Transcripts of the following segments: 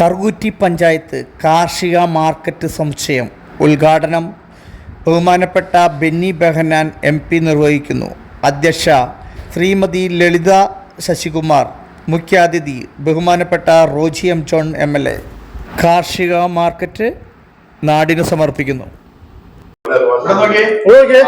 കറുകുറ്റി പഞ്ചായത്ത് കാർഷിക മാർക്കറ്റ് സമുച്ചയം ഉദ്ഘാടനം ബഹുമാനപ്പെട്ട ബെന്നി ബെഹനാൻ എം പി നിർവഹിക്കുന്നു. അധ്യക്ഷ ശ്രീമതി ലളിത ശശികുമാർ മുഖ്യാതിഥി ബഹുമാനപ്പെട്ട Roji M John M L A. കാർഷിക മാർക്കറ്റ് നാടിന് സമർപ്പിക്കുന്നു. ഓക്കെ.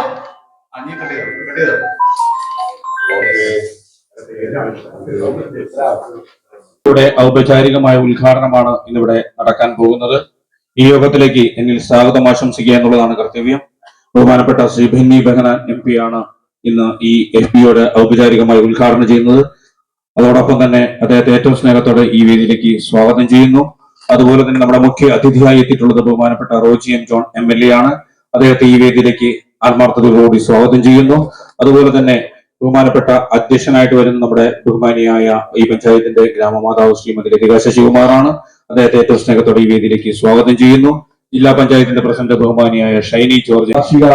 ഇവിടെ ഔപചാരികമായ ഉദ്ഘാടനമാണ് ഇന്നിവിടെ നടക്കാൻ പോകുന്നത്. ഈ യോഗത്തിലേക്ക് എന്നിൽ സ്വാഗതം ആശംസിക്കുക എന്നുള്ളതാണ് കർത്തവ്യം. ബഹുമാനപ്പെട്ട ശ്രീ ബെന്നി ബെഹനാൻ എം പി ആണ് ഇന്ന് ഈ എഫ് പിയുടെ ഔപചാരികമായി ഉദ്ഘാടനം ചെയ്യുന്നത്. അതോടൊപ്പം തന്നെ അദ്ദേഹത്തെ ഏറ്റവും സ്നേഹത്തോടെ ഈ വേദിയിലേക്ക് സ്വാഗതം ചെയ്യുന്നു. അതുപോലെ തന്നെ നമ്മുടെ മുഖ്യ അതിഥിയായി എത്തിയിട്ടുള്ളത് ബഹുമാനപ്പെട്ട Roji M John M L A ആണ്. അദ്ദേഹത്തെ ഈ വേദിയിലേക്ക് ആത്മാർത്ഥതയോടുകൂടി സ്വാഗതം ചെയ്യുന്നു. അതുപോലെ തന്നെ ബഹുമാനപ്പെട്ട അധ്യക്ഷനായിട്ട് വരുന്ന നമ്മുടെ ബഹുമാനിയായ ഈ പഞ്ചായത്തിന്റെ ഗ്രാമമാതാവ് ശ്രീമതി ലതിക ശശികുമാറാണ്. അദ്ദേഹത്തെ ഏറ്റവും സ്നേഹത്തോടെ ഈ വേദിയിലേക്ക് സ്വാഗതം ചെയ്യുന്നു. ജില്ലാ പഞ്ചായത്തിന്റെ പ്രസിഡന്റ് ബഹുമാനിയായ ഷൈനി ജോർജ്. കാർഷിക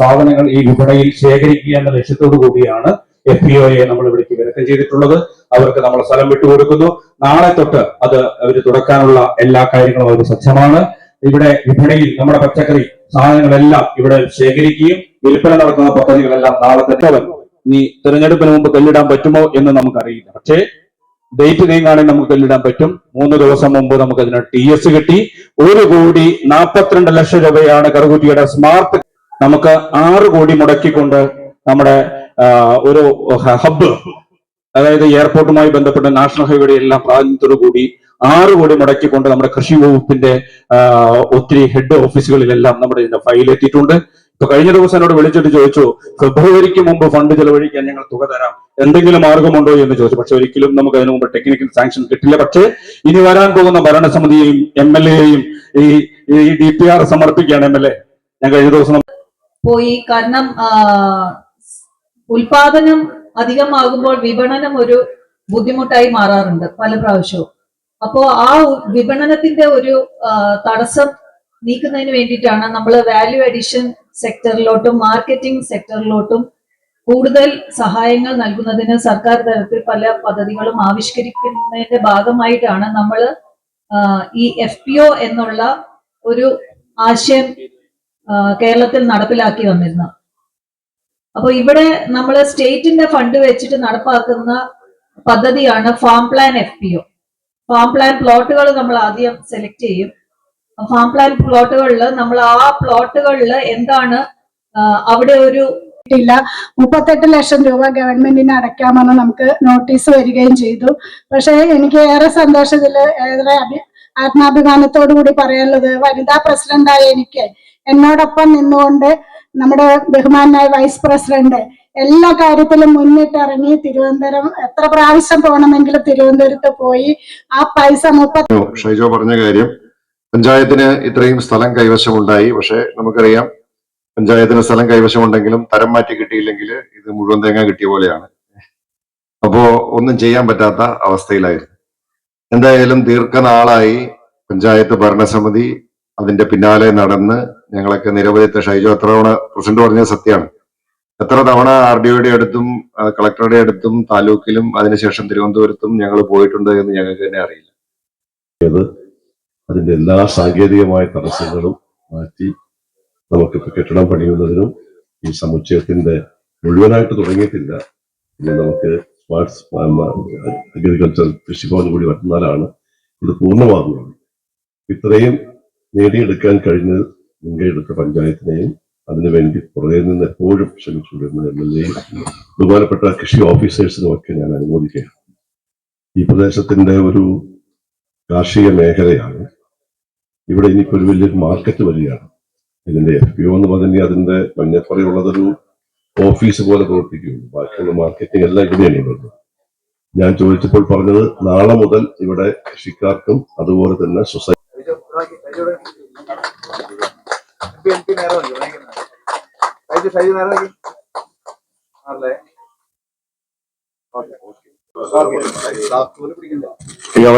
സാധനങ്ങൾ ഈ വിപണിയിൽ ശേഖരിക്കുക എന്ന ലക്ഷ്യത്തോടു കൂടിയാണ് എഫ് പി നമ്മൾ ഇവിടേക്ക് വിലക്കം ചെയ്തിട്ടുള്ളത്. അവർക്ക് നമ്മൾ സ്ഥലം വിട്ടുകൊടുക്കുന്നു നാളെ തൊട്ട് അത് അവർ തുടക്കാനുള്ള എല്ലാ കാര്യങ്ങളും അവർ സജ്ജമാണ്. ഇവിടെ വിപണിയിൽ നമ്മുടെ പച്ചക്കറി സാധനങ്ങളെല്ലാം ഇവിടെ ശേഖരിക്കുകയും വിൽപ്പന നടത്തുന്ന പദ്ധതികളെല്ലാം നാളെ തന്നെ നീ തെരഞ്ഞെടുപ്പിന് മുമ്പ് കല്ലിടാൻ പറ്റുമോ എന്ന് നമുക്കറിയില്ല. പക്ഷേ ഡേറ്റ് നീങ്ങാണെങ്കിൽ നമുക്ക് കല്ലിടാൻ പറ്റും. മൂന്ന് ദിവസം മുമ്പ് നമുക്ക് അതിന് ടി എസ് കിട്ടി. ഒരു കോടി നാൽപ്പത്തിരണ്ട് ലക്ഷം രൂപയാണ് കറുകുറ്റിയുടെ സ്മാർട്ട് നമുക്ക് ആറ് കോടി മുടക്കിക്കൊണ്ട് നമ്മുടെ ഒരു ഹബ്ബ് അതായത് എയർപോർട്ടുമായി ബന്ധപ്പെട്ട നാഷണൽ ഹൈവേയുടെ എല്ലാം പ്രാതിനിധ്യത്തോടു കൂടി ആറ് കോടി മുടക്കിക്കൊണ്ട് നമ്മുടെ കൃഷി വകുപ്പിന്റെ ഒത്തിരി ഹെഡ് ഓഫീസുകളിലെല്ലാം നമ്മുടെ ഇതിന്റെ ഫയൽ എത്തിയിട്ടുണ്ട്. ഇപ്പൊ കഴിഞ്ഞ ദിവസം എന്നോട് വിളിച്ചിട്ട് ചോദിച്ചു ഫെബ്രുവരിക്ക് മുമ്പ് ഫണ്ട് ചെലവഴിക്കാൻ ഞങ്ങൾ തുക തരാം. എന്തെങ്കിലും മാർഗമുണ്ടോ? എന്ന് ചോദിച്ചു. പക്ഷെ ഒരിക്കലും നമുക്ക് അതിനു മുമ്പ് ടെക്നിക്കൽ സാങ്ഷൻ കിട്ടില്ല. പക്ഷേ ഇനി വരാൻ പോകുന്ന ഭരണസമിതിയെയും എം എൽ എയും ഈ ഈ ഡി പി ആർ സമർപ്പിക്കുകയാണ് എം എൽ എ. ഞാൻ കഴിഞ്ഞ ദിവസം പോയി. കാരണം ഉൽപാദനം അധികമാകുമ്പോൾ വിപണനം ഒരു ബുദ്ധിമുട്ടായി മാറാറുണ്ട് പല പ്രാവശ്യവും. അപ്പോ ആ വിപണനത്തിന്റെ ഒരു തടസ്സം നീക്കുന്നതിന് വേണ്ടിയിട്ടാണ് നമ്മൾ വാല്യൂ അഡീഷൻ സെക്ടറിലോട്ടും മാർക്കറ്റിംഗ് സെക്ടറിലോട്ടും കൂടുതൽ സഹായങ്ങൾ നൽകുന്നതിന് സർക്കാർ തലത്തിൽ പല പദ്ധതികളും ആവിഷ്കരിക്കുന്നതിന്റെ ഭാഗമായിട്ടാണ് നമ്മൾ ഈ എഫ് പി ഒ എന്നുള്ള ഒരു ആശയം കേരളത്തിൽ നടപ്പിലാക്കി വന്നിരുന്നത്. അപ്പോൾ ഇവിടെ നമ്മൾ സ്റ്റേറ്റിന്റെ ഫണ്ട് വെച്ചിട്ട് നടപ്പാക്കുന്ന പദ്ധതിയാണ് farm plan F P O farm plan പ്ലോട്ടുകൾ നമ്മൾ ആദ്യം സെലക്ട് ചെയ്യും. ഫാം പ്ലാൻ പ്ലോട്ടുകളിൽ നമ്മൾ ആ പ്ലോട്ടുകളിൽ എന്താണ് അവിടെ ഒരു ഇല്ല. മുപ്പത്തെട്ട് ലക്ഷം രൂപ ഗവൺമെന്റിന് അടയ്ക്കാമെന്ന് നമുക്ക് നോട്ടീസ് വരികയും ചെയ്തു. പക്ഷേ എനിക്ക് ഏറെ സന്തോഷത്തിൽ ഏറെ അഭി ആത്മാഭിമാനത്തോടു കൂടി പറയാനുള്ളത് വനിതാ പ്രസിഡന്റായ എനിക്ക് എന്നോടൊപ്പം നിന്നുകൊണ്ട് നമ്മുടെ ബഹുമാനായ വൈസ് പ്രസിഡന്റ് എല്ലാ കാര്യത്തിലും മുന്നിട്ടിറങ്ങി തിരുവനന്തപുരം എത്ര പ്രാവശ്യം പോകണമെങ്കിലും തിരുവനന്തപുരത്ത് പോയി. ആ പൈസ മുപ്പത്തി ഷൈജോ പറഞ്ഞ കാര്യം പഞ്ചായത്തിന് ഇത്രയും സ്ഥലം കൈവശമുണ്ടായി. പക്ഷെ നമുക്കറിയാം പഞ്ചായത്തിന് സ്ഥലം കൈവശമുണ്ടെങ്കിലും തരം മാറ്റി കിട്ടിയില്ലെങ്കിൽ ഇത് മുഴുവൻ തേങ്ങ കിട്ടിയ പോലെയാണ്. അപ്പോ ഒന്നും ചെയ്യാൻ പറ്റാത്ത അവസ്ഥയിലായിരുന്നു. എന്തായാലും ദീർഘനാളായി പഞ്ചായത്ത് ഭരണസമിതി അതിന്റെ പിന്നാലെ നടന്ന് ഞങ്ങളൊക്കെ നിരവധി ഷൈജോ എത്ര തവണ പ്രസിഡന്റ് പറഞ്ഞത് സത്യമാണ്. എത്ര തവണ ആർ ഡി ഒയുടെ അടുത്തും കളക്ടറുടെ അടുത്തും താലൂക്കിലും അതിനുശേഷം തിരുവനന്തപുരത്തും ഞങ്ങൾ പോയിട്ടുണ്ട് എന്ന് ഞങ്ങൾക്ക് തന്നെ അറിയില്ല. അതിന്റെ എല്ലാ സാങ്കേതികമായ തടസ്സങ്ങളും മാറ്റി നമുക്കിപ്പോ കെട്ടിടം പണിയുന്നതിനും ഈ സമുച്ചയത്തിന്റെ മുഴുവനായിട്ട് തുടങ്ങിയിട്ടില്ല. പിന്നെ നമുക്ക് സ്മാർട്ട് അഗ്രികൾച്ചർ കൃഷിഭവൻ കൂടി വരുന്നാലാണ് ഇത് പൂർണമാകുന്നത്. ഇത്രയും നേടിയെടുക്കാൻ കഴിഞ്ഞ മുൻകൈയെടുത്ത പഞ്ചായത്തിനെയും അതിനുവേണ്ടി പുറകെ നിന്ന് എപ്പോഴും ശ്രമിച്ചുകൊണ്ടിരുന്ന എം എൽ എയും ബഹുമാനപ്പെട്ട കൃഷി ഓഫീസേഴ്സിനും ഒക്കെ ഞാൻ അനുമോദിക്കുകയാണ്. ഈ പ്രദേശത്തിന്റെ ഒരു കാർഷിക മേഖലയാണ് ഇവിടെ ഇനിയിപ്പോൾ ഒരു വലിയൊരു മാർക്കറ്റ് വരികയാണ്. ഇതിന്റെ എഫ് പി ഒ എന്ന് പറഞ്ഞാൽ അതിന്റെ മഞ്ഞപ്പറയുള്ളതൊരു ഓഫീസ് പോലെ പ്രവർത്തിക്കുകയുള്ളൂ. ബാക്കിയുള്ള മാർക്കറ്റിംഗ് എല്ലാം ഇവിടെയാണ് ഇവിടെ ഞാൻ ചോദിച്ചപ്പോൾ പറഞ്ഞത് നാളെ മുതൽ ഇവിടെ കൃഷിക്കാർക്കും അതുപോലെ തന്നെ സൊസൈറ്റി ഷൈജോ,